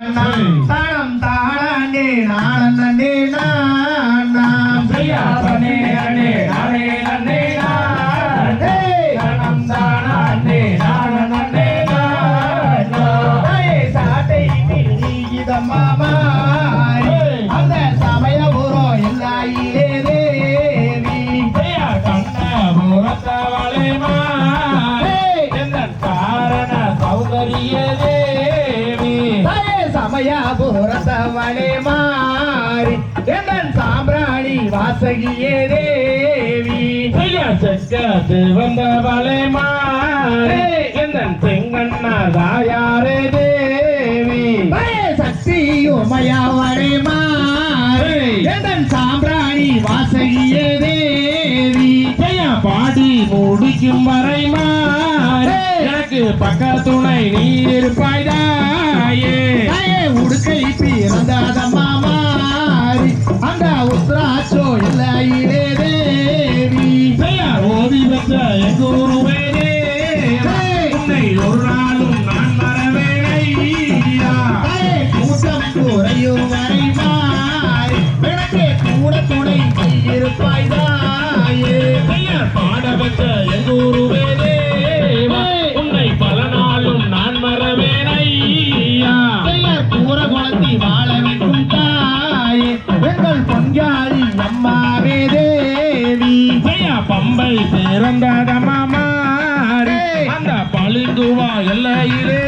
தானம் தானே நானே தாயே சமயாபுரத்தவளே மாறி எந்தன் சாம்பிராணி வாசகியே தேவி? ஐயா செக்கத்து வந்தவளே மாறே எந்தன் செங்கண்ண தாயாரே தேவி? தாயே சக்தி உமையாவளே மாறி எந்தன் சாம்பிராணி வாசகியே தேவி? பாடி முடிக்கும் வரை மாறே எனக்கு பக்கத்துணை நீ இருப்பாய் தாயே தாயே உடுக்கை பிறந்தாதம்மா மாறி அந்த உத்ராட்சோ இல்லையிலே தேவி. ஓதி பெற்ற எங்கூருவே உன்னை ஒரு நாளும் நான் மறவேனையா கூட்டம் குறையும் வரை? பம்பை பிறந்ததமா மாறி அந்த பளிங்குவா எல்லையிலே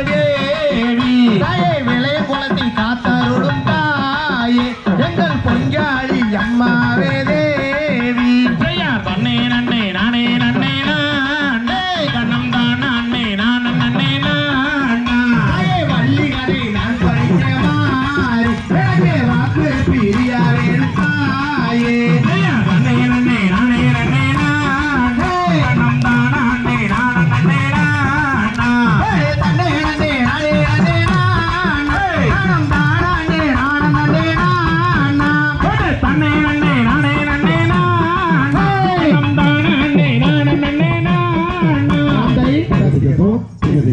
gato, pica